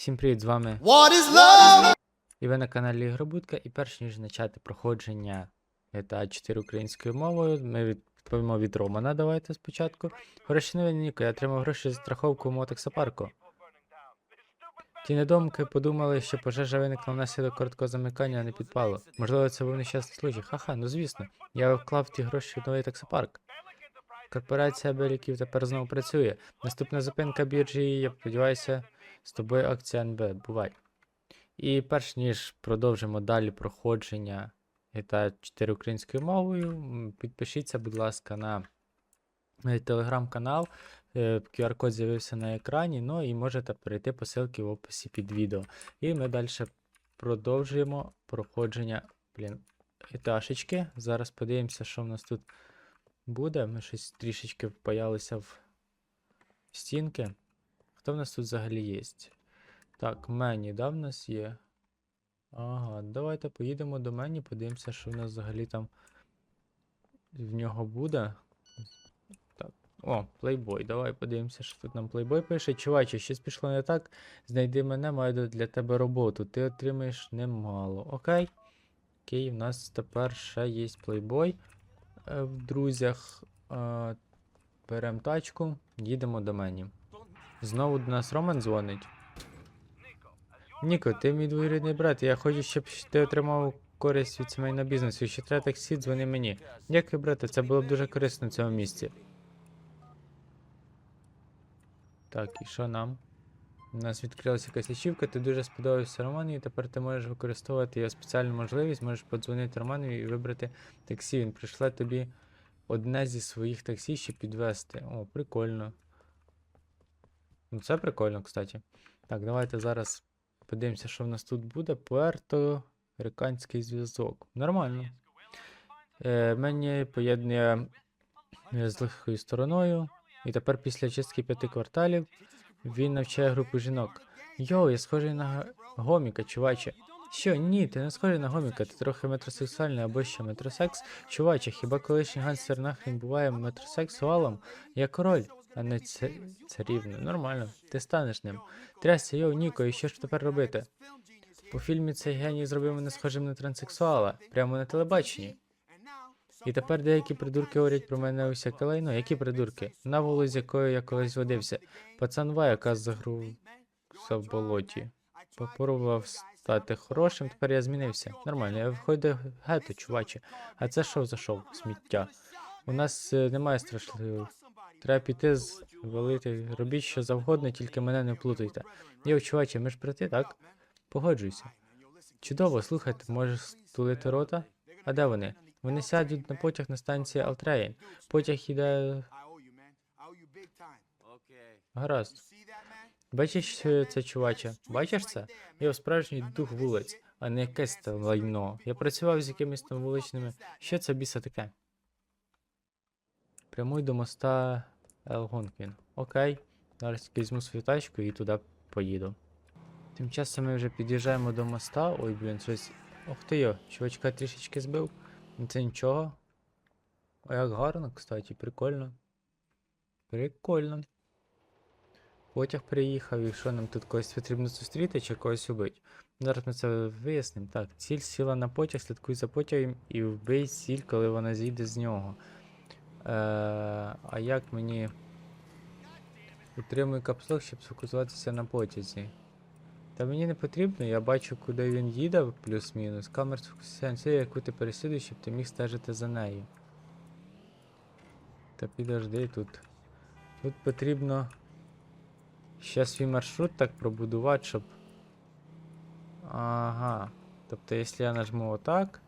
Всім привіт, з вами What is love? і ви на каналі Ігробудка. І перш ніж почати проходження GTA 4 українською мовою, ми відповімо від Романа. Давайте спочатку. Гроші не Ніко, я отримав гроші за страховку у мотоксапарку. Ті недомки подумали, що пожежа виникла внаслідок короткого замикання, а не підпалу. Можливо, це був нещасний случай. Ха-ха, ну звісно. Я вклав ті гроші в новий таксопарк. Корпорація Беліків тепер знову працює. Наступна зупинка біржі, я сподіваюся, з тобою акція НБ. Бувай. І перш ніж продовжимо далі проходження GTA 4 українською мовою, підпишіться, будь ласка, на е, телеграм-канал. Е, QR-код з'явився на екрані, ну і можете перейти по ссылці в описі під відео. І ми далі продовжуємо проходження блін, еташечки. Зараз подивимося, що в нас тут буде. Ми щось трішечки впаялися в стінки. Хто в нас тут взагалі є? Так, мені, да, в нас є? Ага, давайте поїдемо до мені, подивимося, що в нас взагалі там в нього буде. Так. О, плейбой. Давай подивимося, що тут нам плейбой пише. Чуваче, щось пішло не так. Знайди мене, маю для тебе роботу. Ти отримаєш немало. Окей. Окей, в нас тепер ще є плейбой е, в друзях. Е, беремо тачку, їдемо до мені. Знову до нас Роман дзвонить. Ніко, ти мій двоюрідний брат, я хочу, щоб ти отримав користь від сімейного бізнесу. Якщо треба таксі, дзвони мені. Дякую, брате, це було б дуже корисно в цьому місці. Так, і що нам? У нас відкрилася якась ачівка, ти дуже сподобався Роману, і тепер ти можеш використовувати його спеціальну можливість, можеш подзвонити Роману і вибрати таксі. Він прийшле тобі одне зі своїх таксі, щоб підвезти. О, прикольно. Ну, це прикольно, кстати. Так, давайте зараз подивимося, що в нас тут буде. Пуерто Риканський зв'язок. Нормально. Е, мені поєднує е, з легкою стороною. І тепер після чистки п'яти кварталів він навчає групу жінок. Йоу, я схожий на гоміка, чуваче. Що, ні, ти не схожий на гоміка, ти трохи метросексуальний або що метросекс. Чуваче, хіба колишній гангстер нахрен буває метросексуалом? Я король, а не це... царівна. Нормально, ти станеш ним. Трясся, йоу, Ніко, і що ж тепер робити? У фільмі цей геній зробив мене схожим на транссексуала, прямо на телебаченні. І тепер деякі придурки говорять про мене усяке лайно. Які придурки? Наволу, з якою я колись водився. Пацан Ва, яка загрувся в болоті. Попробував стати хорошим, тепер я змінився. Нормально, я виходив гетто, чуваче. А це що за шоу? Сміття. У нас е, немає страшливих. Треба піти з валити. Робіть що завгодно, тільки мене не плутайте. Йо, чуваче, ми ж брати, так? Погоджуйся. Чудово, слухайте, можеш стулити рота? А де вони? Вони сядуть на потяг на станції Алтрейн. Потяг іде. Гаразд. Бачиш е, це, чуваче? Бачиш це? Я справжній дух вулиць, а не якесь там лайно. Я працював з якимись там вуличними. Що це біса таке? Прямуй до моста Елгонквін. Окей. Зараз візьму свою тачку і туди поїду. Тим часом ми вже під'їжджаємо до моста. Ой, блін, щось. Ох ти йо, чувачка трішечки збив. Ну це нічого. О, як гарно, кстати, прикольно. Прикольно. Потяг приїхав, і що нам тут когось потрібно зустріти чи когось убити? Зараз ми це вияснимо. Так, ціль сіла на потяг, слідкуй за потягом і вбий ціль, коли вона зійде з нього. Е, а як мені. Утримуй капслок, щоб сфокусуватися на потязі. Та мені не потрібно, я бачу, куди він їде, плюс-мінус. Камер сфокусується, яку ти переслідуєш, щоб ти міг стежити за нею. Та підожди тут. Тут потрібно ще свій маршрут так пробудувати, щоб. Ага. Тобто, якщо я нажму отак.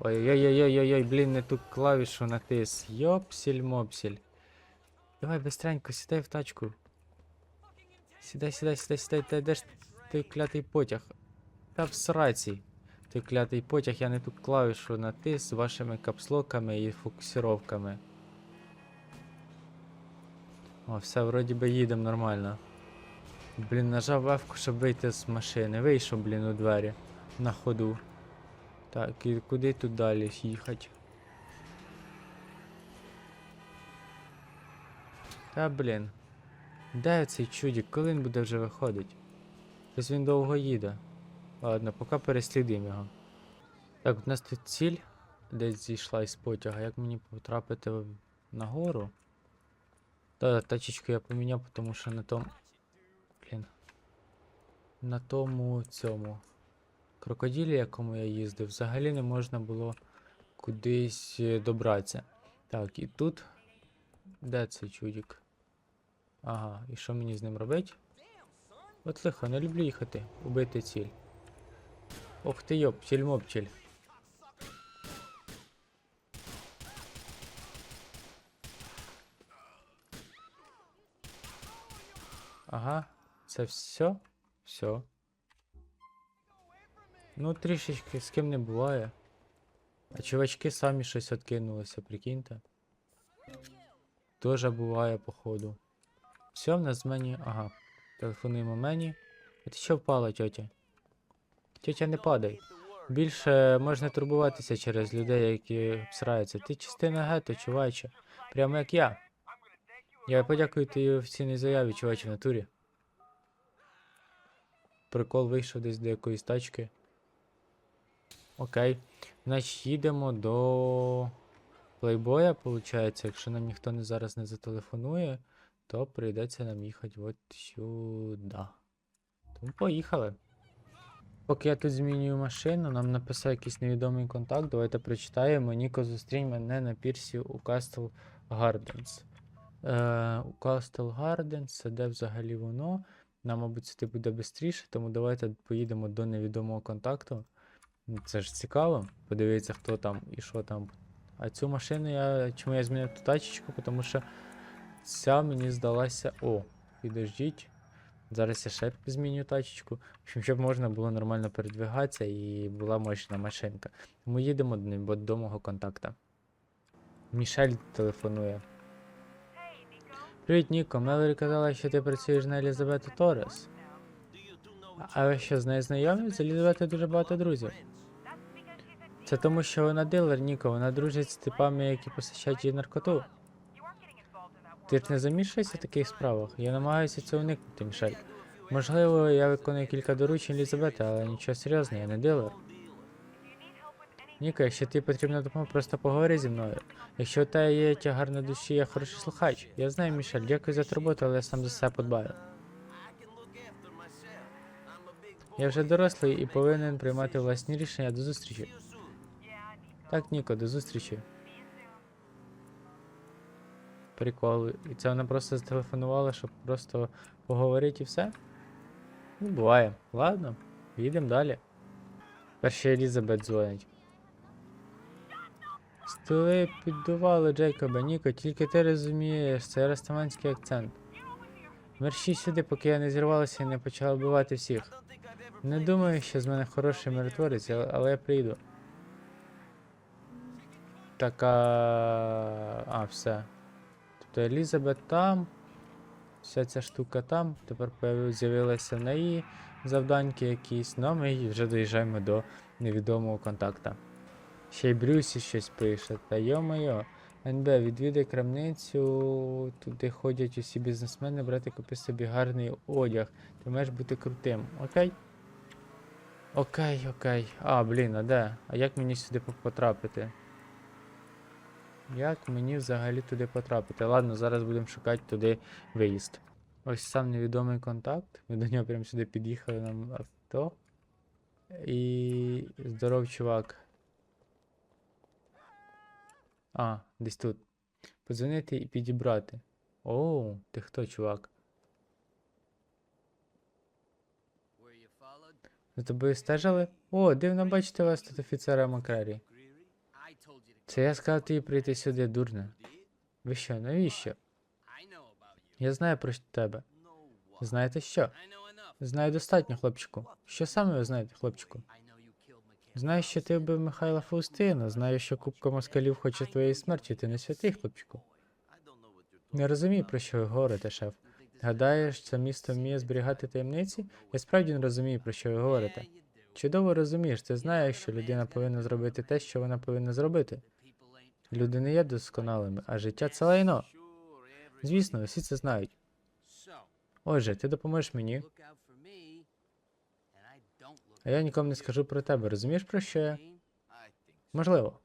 Ой-ой-ой-ой-ой, блін, не ту клавішу натис. Йопсіль-мопсіль. Давай быстренько, сідай в тачку. Сідай, сідай, сідай, сідай, та де ж той клятий потяг? Та в сраці. Той клятий потяг, я не ту клавішу натис з вашими капслоками і фокусировками. О, все, вроді би їдемо нормально. Блін, нажав F, щоб вийти з машини. Вийшов, блін, у двері. На ходу. Так, і куди тут далі їхати? Та блін. Де цей чудік? Коли він буде вже виходить? Щось він довго їде. Ладно, поки переслідуємо його. Так, у нас тут ціль десь зійшла із потяга. Як мені потрапити нагору? Та, тачечку я поміняв, тому що на тому. Блін. На тому цьому крокодилі, якому я їздив, взагалі не можна було кудись е, добратися. Так, і тут. Де цей чудік? Ага, і що мені з ним робить? От лихо, не люблю їхати. Убити ціль. Ох ти йопчель мопчель. Ага, це все? Все. Ну, трішечки з ким не буває. А чувачки самі щось откинулися, прикиньте. Тоже буває, походу. Все, в нас з мені. Ага. Телефонуємо мені. А ти що впала, тьотя? Тьотя, не падай. Більше можна турбуватися через людей, які обсираються. Ти частина гетто, чуваче. Прямо як я. Я подякую твоїй офіційній заяві, чуваче, в натурі. Прикол вийшов десь до якоїсь тачки. Окей. Значить, їдемо до плейбоя, виходить. Якщо нам ніхто не зараз не зателефонує, то прийдеться нам їхати от сюди. Тому поїхали. Поки я тут змінюю машину, нам написав якийсь невідомий контакт. Давайте прочитаємо. Ніко, зустрінь мене на пірсі у Castle Gardens. Е, у Castle Gardens, це де взагалі воно. Нам, мабуть, сюди буде швидше, тому давайте поїдемо до невідомого контакту. Це ж цікаво. Подивитися, хто там і що там. А цю машину я. Чому я змінив ту тачечку? Тому що ця мені здалася. О, підождіть. Зараз я ще зміню тачечку. Щоб можна було нормально передвигатися і була мощна машинка. Тому їдемо до ним- до мого контакта. Мішель телефонує. Привіт, Ніко. Мелорі казала, що ти працюєш на Елізабету Торрес. А- А ви що, з нею знайомі? З Елізабетою дуже багато друзів. Це тому, що вона дилер, Ніко, вона дружить з типами, які постачають їй наркоту. Ти ж не замішуєшся в таких справах? Я намагаюся цього уникнути, Мішель. Можливо, я виконую кілька доручень Елізабети, але нічого серйозного, я не дилер. Ніко, якщо тобі потрібна допомога, просто поговори зі мною. Якщо у тебе є тягар на душі, я хороший слухач. Я знаю, Мішель, дякую за турботу, але я сам за себе подбаю. Я вже дорослий і повинен приймати власні рішення до зустрічі. Так, Ніко, до зустрічі. Прикол. І це вона просто зателефонувала, щоб просто поговорити і все? Ну, буває. Ладно, їдемо далі. Перше Елізабет дзвонить. Столи піддували Джейкоба, Ніко, тільки ти розумієш, це рестаманський акцент. Мерщій сюди, поки я не зірвалася і не почала вбивати всіх. Не думаю, що з мене хороший миротворець, але я прийду. Така. А, все. Тобто Елізабет там. Вся ця штука там. Тепер з'явилися в неї завданьки якісь. Ну, а ми вже доїжджаємо до невідомого контакта. Ще й Брюсі щось пише. Та йо-моє. НБ, відвідай крамницю, туди ходять усі бізнесмени, брати купи собі гарний одяг. Ти маєш бути крутим, окей? Окей, окей. А, блін, а де? А як мені сюди потрапити? Як мені взагалі туди потрапити? Ладно, зараз будемо шукати туди виїзд. Ось сам невідомий контакт. Ми до нього прямо сюди під'їхали нам авто. І. Здоров, чувак. А, десь тут. Подзвонити і підібрати. Оу, ти хто, чувак? За тобою стежили? О, дивно бачити вас тут офіцера Макрарі. Це я сказав тобі прийти сюди, дурне. Ви що, навіщо? Я знаю про тебе. Знаєте що? Знаю достатньо, хлопчику. Що саме ви знаєте, хлопчику? Знаю, що ти вбив Михайла Фаустина, знаю, що купка москалів хоче твоєї смерті, ти не святий, хлопчику. Не розумію, про що ви говорите, шеф. Гадаєш, це місто вміє зберігати таємниці? Я справді не розумію, про що ви говорите. Чудово розумієш, ти знаєш, що людина повинна зробити те, що вона повинна зробити. Люди не є досконалими, а життя це лайно. Звісно, всі це знають. Отже, ти допоможеш мені, а я нікому не скажу про тебе. Розумієш про що я? Можливо.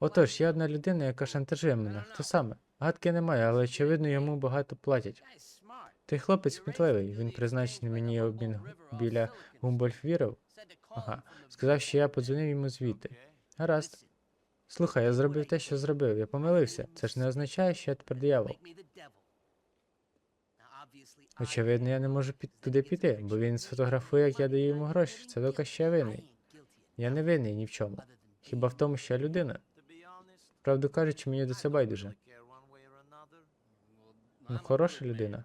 Отож, є одна людина, яка шантажує мене. Хто саме? Гадки немає, але очевидно йому багато платять. Smart. Хлопець кмітливий, він призначений мені обмін біля Гумбольфвіров. Ага. Сказав, що я подзвонив йому звідти. Гаразд. Слухай, я зробив те, що зробив. Я помилився. Це ж не означає, що я тепер диявол. Очевидно, я не можу під туди піти, бо він сфотографує, як я даю йому гроші. Це доказ, що я винний. Я не винний ні в чому. Хіба в тому, що я людина. Правду кажучи, мені до це байдуже. Ну, хороша людина,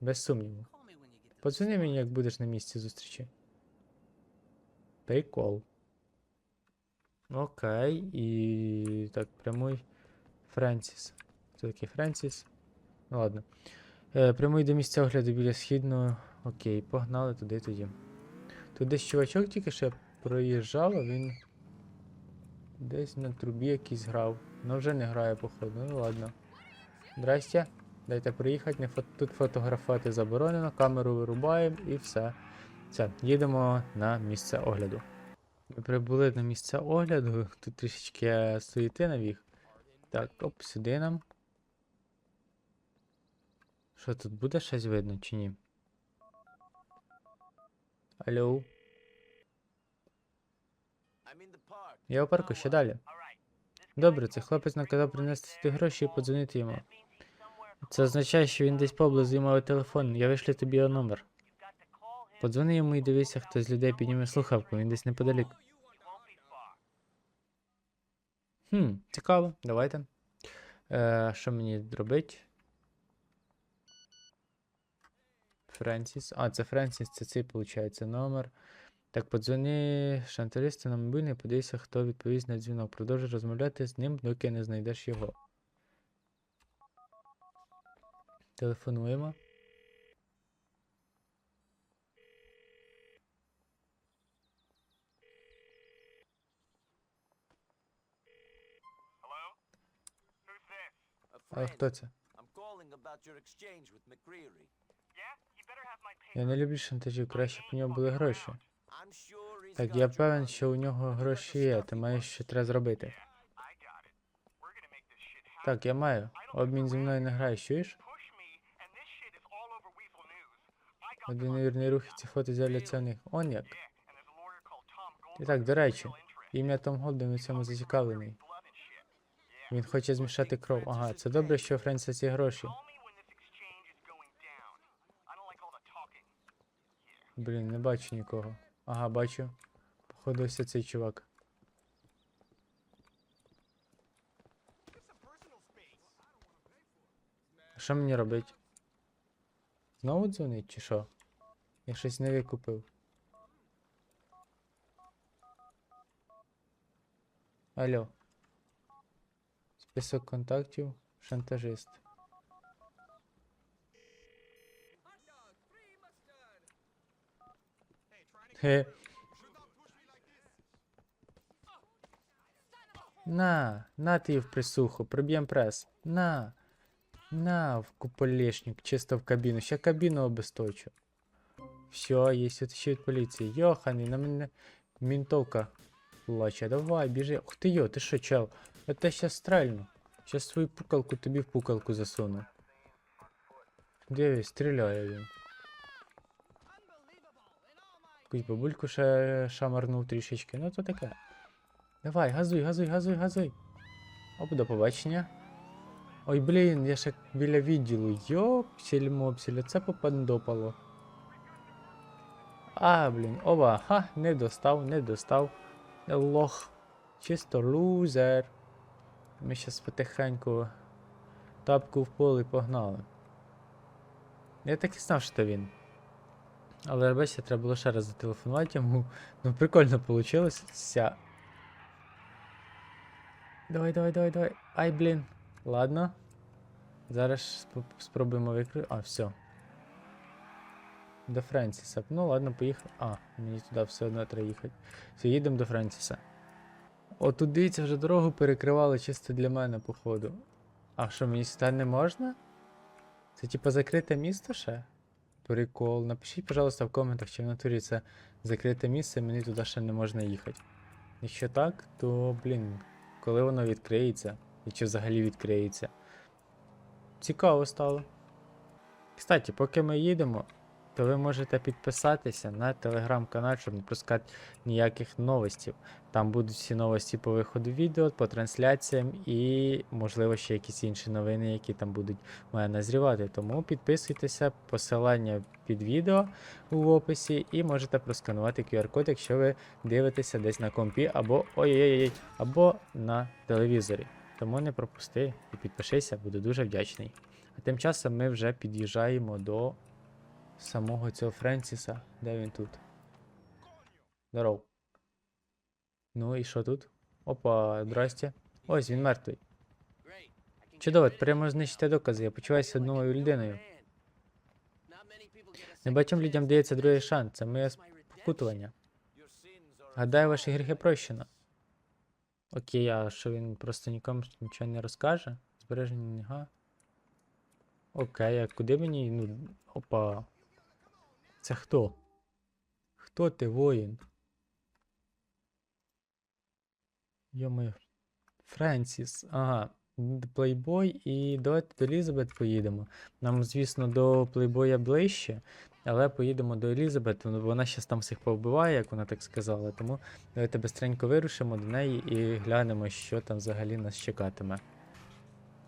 без сумніву. Подзвони мені, як будеш на місці зустрічі. Прикол. Окей, і так, прямуй Френсіс. Це такий Френсіс. Ну ладно. Е, прямуй до місця огляду біля східного. Окей, погнали туди тоді. Тут десь чувачок тільки що проїжджав, а він десь на трубі якийсь грав. Ну вже не грає, походу. Ну ладно. Здрасте. Дайте приїхати, не фото... тут фотографувати заборонено, камеру вирубаємо і все. Все, їдемо на місце огляду. Ми прибули на місце огляду, тут трішечки суєти навіг. Так, оп, сюди нам. Що тут буде щось видно чи ні? Алло, я у парку ще далі. Добре, цей хлопець наказав принести сюди гроші і подзвонити йому. Це означає, що він десь поблизу і має телефон. Я вишлю тобі його номер. Подзвони йому і дивися, хто з людей підніме слухавку, він десь неподалік. Хм, цікаво, давайте. Е, що мені робити? Френсіс. А, це Френсіс, це цей, виходить, номер. Так, подзвони шанталісту на мобільний, подивися, хто відповість на дзвінок. Продовжуй розмовляти з ним, доки не знайдеш його. Телефонуємо. А хто це? Я не люблю шантажів, краще б у нього були гроші. Так, я певен, що у нього гроші є, ти маєш що треба зробити. Так, я маю. Обмін зі мною не граєш, чуєш? Один невірний рух і ці фото з'являться в них. Он як. І так, до речі, ім'я Том Голден у цьому зацікавлений. Він хоче змішати кров. Ага, це добре, що у Френсіса є гроші. Блін, не бачу нікого. Ага, бачу. Походу, ось цей чувак. Що мені робить? Знову дзвонить чи що? Я щось не викупив. Алло. Список контактів. Шантажист. На, на ти в присуху, проб'єм прес. На. На, в куполешник, чисто в кабіну. Ще кабіну обесточу. Все, є ще від поліції. Йоханий, на мене мінтовка плаче. Давай, біжи. Ух ти йо, ти що, чел? Я те щас стрельну. Щас свою пукалку тобі в пукалку засуну. Дивись, стріляє він. Якусь бабульку ще шамарнув трішечки, ну то таке. Давай, газуй, газуй, газуй, газуй. Оп, до побачення. Ой, блін, я ще біля відділу. Йопсель мопсель, це попандопало. А, блін, ова, ха, не достав, не достав. Лох. Чисто лузер. Ми щас потихеньку тапку в поле погнали. Я так і знав, що це він. Але бачите, треба було ще раз зателефонувати йому. Ну, прикольно вийшло. Давай, давай, давай, давай. Ай, блін. Ладно. Зараз спо- спробуємо викрити. А, все. До Френсіса. Ну ладно, поїхав. А, мені туди все одно треба їхати. Все, їдемо до Френсіса. О, тут дивіться, вже дорогу перекривали чисто для мене, походу. А що, мені сюди не можна? Це типа закрите місто ще? Прикол. Напишіть, пожалуйста, в коментах, чи в натурі це закрите місце, і мені туди ще не можна їхати. Якщо так, то, блін, коли воно відкриється, і чи взагалі відкриється. Цікаво стало. Кстати, поки ми їдемо, то ви можете підписатися на телеграм-канал, щоб не пропускати ніяких новостів. Там будуть всі новості по виходу відео, по трансляціям і, можливо, ще якісь інші новини, які там будуть мене назрівати. Тому підписуйтеся, посилання під відео у описі, і можете просканувати QR-код, якщо ви дивитеся десь на компі або ой-ой-ой, або на телевізорі. Тому не пропусти і підпишися, буду дуже вдячний. А тим часом ми вже під'їжджаємо до самого цього Френсіса. Де він тут? Здоров. Ну і що тут? Опа, здрасте. Ось він мертвий. Чудово, можна знищити докази. Я почуваюся новою людиною. Небагатьом людям дається другий шанс. Це моє спокутування. Гадаю, ваші гріхи прощено. Окей, а що він просто нікому нічого не розкаже? Збереження га. Окей, а куди мені. Ну. Опа. Це хто? Хто ти, воїн? Йоми. Френсіс. Ага. Плейбой і давайте до Елізабет поїдемо. Нам, звісно, до Плейбоя ближче, але поїдемо до Елізабет. Вона щас там всіх повбиває, як вона так сказала. Тому давайте бистренько вирушимо до неї і глянемо, що там взагалі нас чекатиме.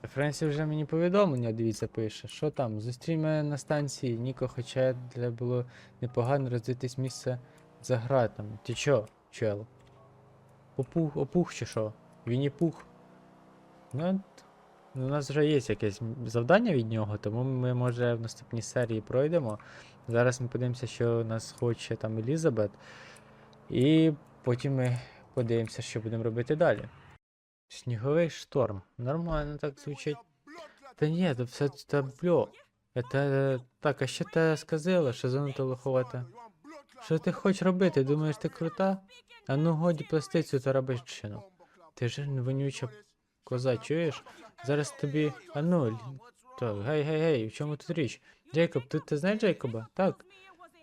Френсі вже мені повідомлення, дивіться, пише. Що там? Зустрій на станції, Ніко, хоча для було непогано роздитись місце за гратами. Ти чо, чел? Опух, опух чи що? Вінні пух. Ну, от, у нас вже є якесь завдання від нього, тому ми, може, в наступній серії пройдемо. Зараз ми подивимося, що нас хоче там Елізабет. І потім ми подивимося, що будемо робити далі. Сніговий шторм. Нормально так звучить. Та ні, це все це бльо. Это... Так, а що ти сказала, що занадто лоховата? Що ти хочеш робити? Думаєш, ти крута? А ну годі плести цю тарабищину. Ти ж вонюча коза, чуєш? Зараз тобі. А ну, так, гей, гей, гей, в чому тут річ? Джейкоб, тут ти знаєш Джейкоба? Так.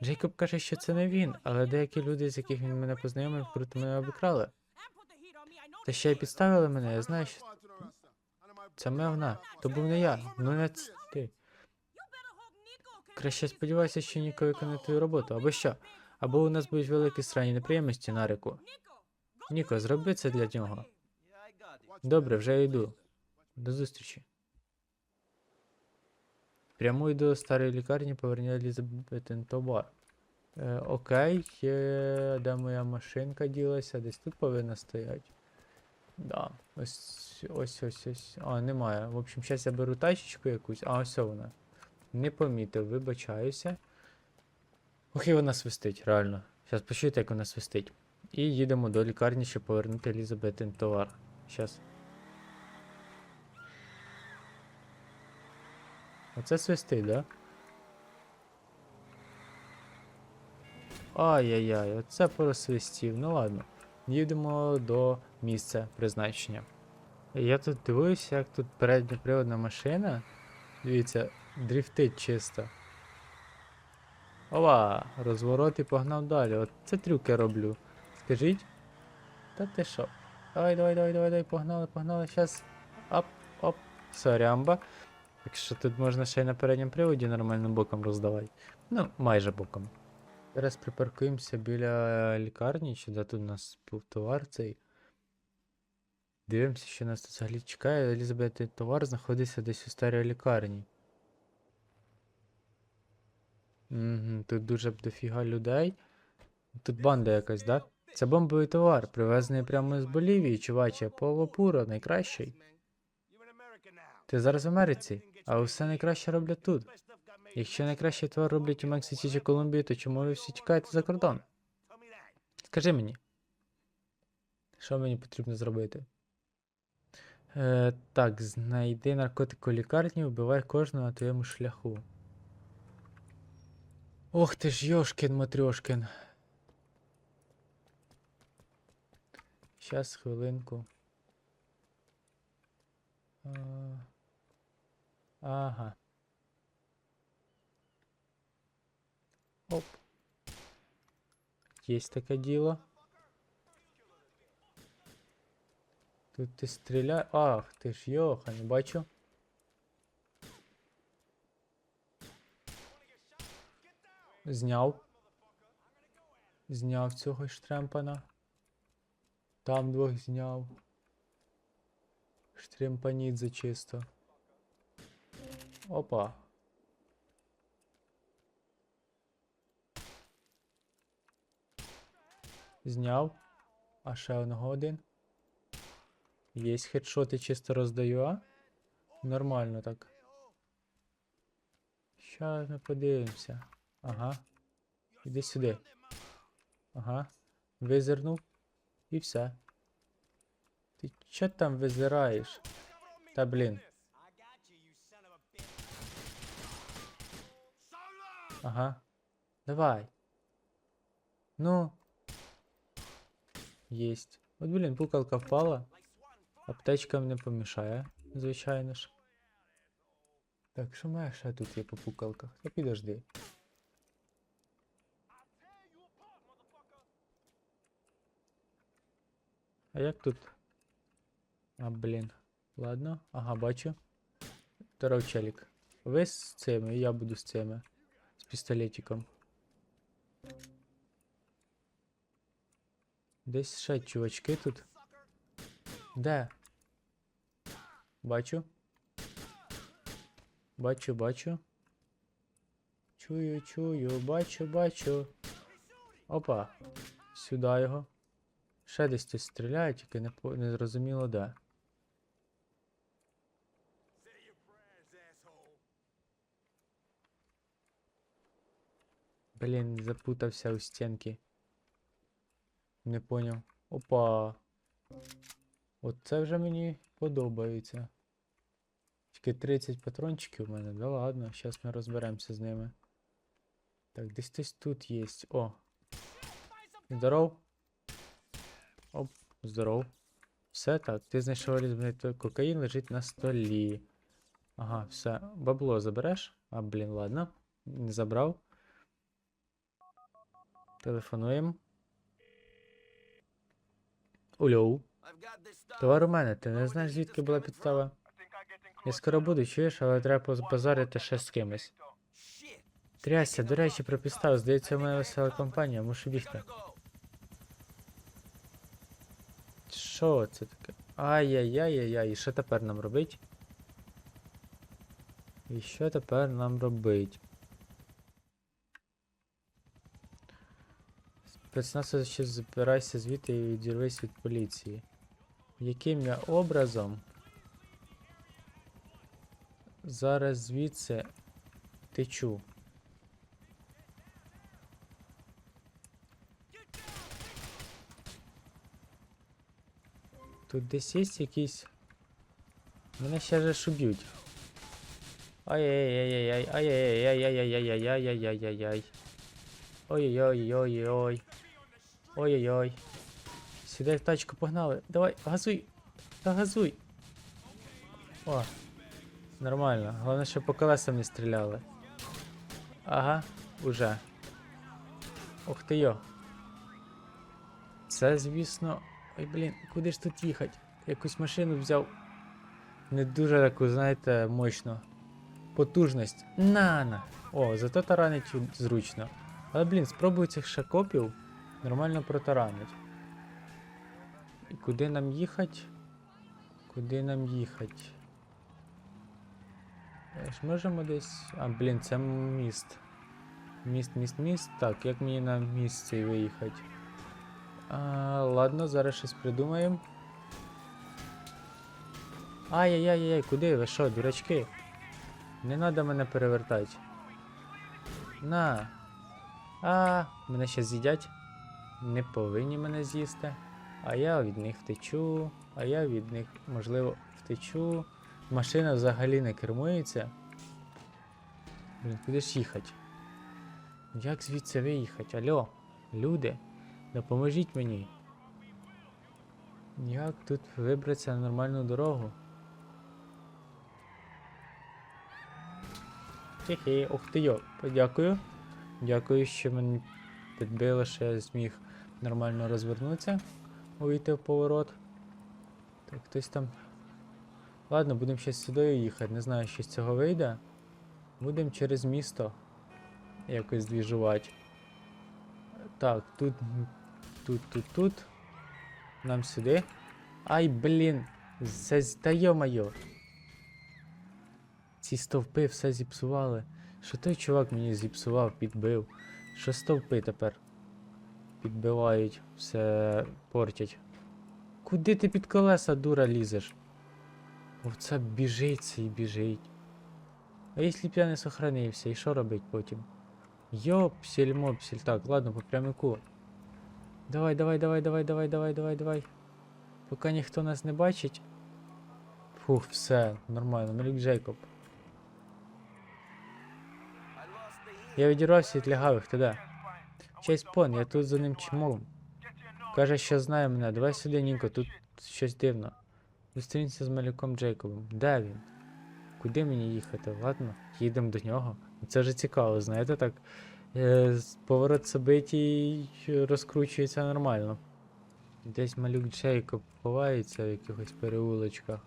Джейкоб каже, що це не він, але деякі люди, з яких він мене познайомив, круто мене обікрали. Та ще й підставили мене, я знаю, що це моя вона. То був не я, ну не ти. Краще сподівайся, що Ніко виконає твою роботу, або що? Або у нас будуть великі странні неприємності на реку. Ніко, зроби це для нього. Добре, вже йду. До зустрічі. Прямуй до старої лікарні, поверні Елізабетин товар. Е, окей, е, де моя машинка ділася? Десь тут повинна стояти. Да, ось ось ось ось. А, немає. В общем, зараз я беру тачечку якусь. А, ось вона. Не помітив, вибачаюся. Ох, і вона свистить, реально. Зараз почуєте, як вона свистить. І їдемо до лікарні, щоб повернути Елізабетин товар. Щас. Оце свистить, да? Ай-яй-яй, оце поросвистів. Ну ладно. Їдемо до місця призначення. Я тут дивуюся, як тут передньоприводна машина. Дивіться, дрифтить чисто. Ова, розворот і погнав далі. От це трюк я роблю. Скажіть? Та ти що? Давай, давай, давай, давай, давай, погнали, погнали. Щас. Оп, оп. Сорямба. Так що тут можна ще й на передньому приводі нормально боком роздавати. Ну, майже боком. Зараз припаркуємося біля лікарні, чи де тут у нас був товар цей. Дивимося, що нас тут взагалі чекає. Елізабет товар знаходиться десь у старій лікарні. Угу, тут дуже дофіга людей. Тут банда якась, да? Це бомбовий товар, привезений прямо з Болівії, чуваче. полопура, найкращий. Ти зараз в Америці, а все найкраще роблять тут. Якщо найкраще товар роблять у Мексиці чи Колумбії, то чому ви всі чекаєте за кордон? Скажи мені. Що мені потрібно зробити? Е, так, знайди наркотик у лікарні, вбивай кожного на твоєму шляху. Ох ти ж Йошкін Матрьошкін. Щас, хвилинку. Ага. Оп. Есть таке діло. Тут ти стріляй. Ах, ти ж йоха, не бачу. Зняв. Зняв цього штремпана. Там двох зняв. Штремпанідзе чисто. Опа. Зняв. А ще одного один. Єсть хедшоти чисто роздаю, а? Нормально так. Щас ми подивимося. Ага. Іди сюди. Ага. Визирнув. І все. Ти чо там визираєш? Та блін. Ага. Давай. Ну. Єсть. От, блін, пукалка впала. Аптечкам не помішає, звичайно ж. Так, що має ще тут є по пукалках? Та підожди. А як тут? А, блін. Ладно. Ага, бачу. Здоров, челік. Ви з цими, я буду з цими. З пістолетиком. Десь ще чувачки тут. Де? Бачу. Бачу, бачу. Чую, чую, бачу, бачу. Опа. Сюди його. Ще десь хтось стріляє, тільки не, не зрозуміло де. Блін, запутався у стінки. Не поняв. Опа. Оце вже мені подобається. Тільки 30 патрончиків у мене. Да ладно, зараз ми розберемося з ними. Так, десь хтось тут є. О. Здоров. Оп, здоров. Все так, ти знайшов різний кокаїн лежить на столі. Ага, все. Бабло забереш? А, блін, ладно. Не забрав. Телефонуємо. Ульоу. Товар у мене, ти не знаєш, звідки була підстава? Я скоро буду, чуєш, але треба позбазарити ще з кимось. Трясся, до речі, про підставу. Здається, у мене весела компанія, мушу бігти. Що це таке? Ай-яй-яй-яй-яй, і що тепер нам робить? І що тепер нам робить? Спецназ ще збирайся звідти і відірвись від поліції. Яким я образом зараз звідси течу? Тут десь є якісь. Мене ще же ж уб'ють. Ай-яй-яй-яй-яй, ай-яй-яй-яй-яй-яй-яй-яй-яй-яй. Ой-ой-ой-ой-ой. Ой-ой-ой. В тачку, погнали. Давай, газуй. Та газуй. О. Нормально. Головне, щоб по колесам не стріляли. Ага, уже. Ух ти йо. Це, звісно. Ой, блін, куди ж тут їхати? Якусь машину взяв. Не дуже таку, знаєте, мощну. Потужність. На на. О, зато таранить зручно. Але, блін, спробую цих шакопів нормально протаранить. Куди нам їхати? Куди нам їхати? Е, ж Можемо десь. А, блін, це міст. Міст, міст, міст. Так, як мені на міст цей виїхати? А, ладно, зараз щось придумаємо. Ай-яй-яй-яй, куди? Ви що, дурачки? Не треба мене перевертати. На. А, мене ще з'їдять. Не повинні мене з'їсти. А я від них втечу. А я від них, можливо, втечу. Машина взагалі не кермується. Блін, куди ж їхати? Як звідси виїхати? Алло, люди, допоможіть мені. Як тут вибратися на нормальну дорогу? Хе-хе, ух ти йо, подякую. Дякую, що мені підбило, що я зміг нормально розвернутися, увійти в поворот. Так, хтось там. Ладно, будемо ще сюди їхати. Не знаю, що з цього вийде. Будемо через місто якось двіжувати. Так, тут, тут, тут, тут. Нам сюди. Ай, блін. Це та йо-моє. Ці стовпи все зіпсували. Що той чувак мені зіпсував, підбив. Що стовпи тепер підбивають, все портять. Куди ти під колеса, дура, лізеш? Оце біжить це і біжить. А якщо б я не сохранився, і що робить потім? Йопсель мопсель. Так, ладно, по прямику. Давай, давай, давай, давай, давай, давай, давай, давай. Поки ніхто нас не бачить. Фух, все, нормально, Мелік Джейкоб. I lost the Я відірвався від лягавих, ти Де? Чейз Пон, я тут за ним чмом. Каже, що знає мене. Давай сюди, Ніко, тут щось дивно. Зустрінься з малюком Джейкобом. Де він? Куди мені їхати? Ладно, їдемо до нього. Це вже цікаво, знаєте, так. Е, поворот собитій розкручується нормально. Десь малюк Джейкоб ховається в якихось переулочках.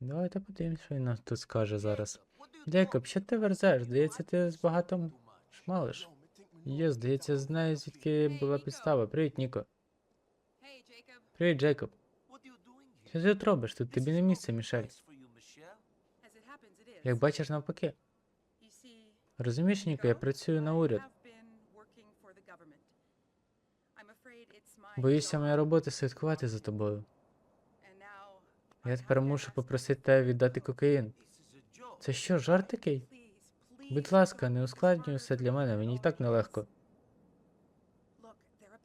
Давайте подивимось, що він нам тут скаже зараз. Джейкоб, що ти верзеш? Здається, ти з багато шмалиш. Є, здається, знаю, звідки була підстава. Привіт, Ніко. Привіт, Джейкоб. Що ти тут робиш? Тут тобі не місце, Мішель. Як бачиш навпаки. Розумієш, Ніко, я працюю на уряд. Боюся, моя робота слідкувати за тобою. Я тепер мушу попросити тебе віддати кокаїн. Це що, жарт такий? Будь ласка, не ускладнюй все для мене, мені і так нелегко.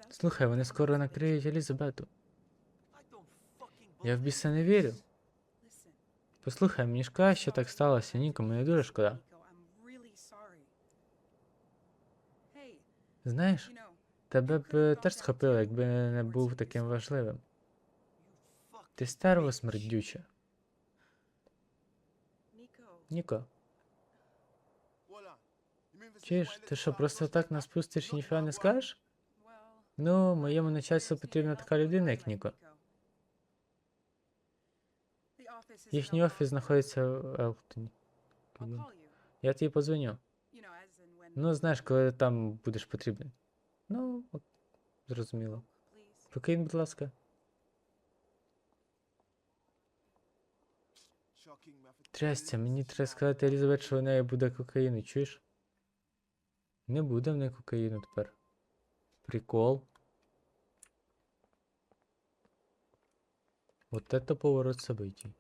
Слухай, вони скоро накриють Елізабету. Я в біса не вірю. Послухай, мені шкода, що так сталося, Ніко, мені дуже шкода. Знаєш, тебе б е, теж схопили, якби не був таким важливим. Ти стерво смердюче. Ніко, чуєш, ти що, просто так нас пустиш і ніфіга не скажеш? Ну, моєму начальству потрібна така людина, як Ніко. Їхній офіс знаходиться в Елктоні. Я тобі позвоню. Ну, знаєш, коли там будеш потрібен. Ну, от, зрозуміло. Покинь, будь ласка. Трясця, мені треба сказати Елізабет, що в неї буде кокаїну, чуєш? Не буде в неї кокаїну тепер. Прикол. От это поворот событий.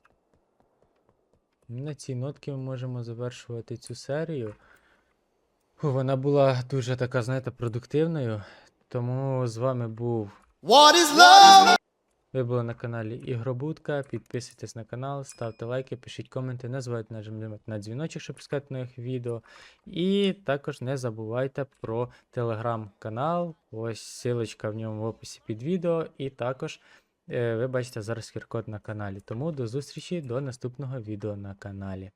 На цій нотці ми можемо завершувати цю серію. Вона була дуже така, знаєте, продуктивною. Тому з вами був What is love? Ви були на каналі Ігробудка. Підписуйтесь на канал, ставте лайки, пишіть коменти, не забувайте нажимати на дзвіночок, щоб пускати нових відео. І також не забувайте про телеграм-канал. Ось силочка в ньому в описі під відео. І також е, ви бачите зараз QR-код на каналі. Тому до зустрічі до наступного відео на каналі.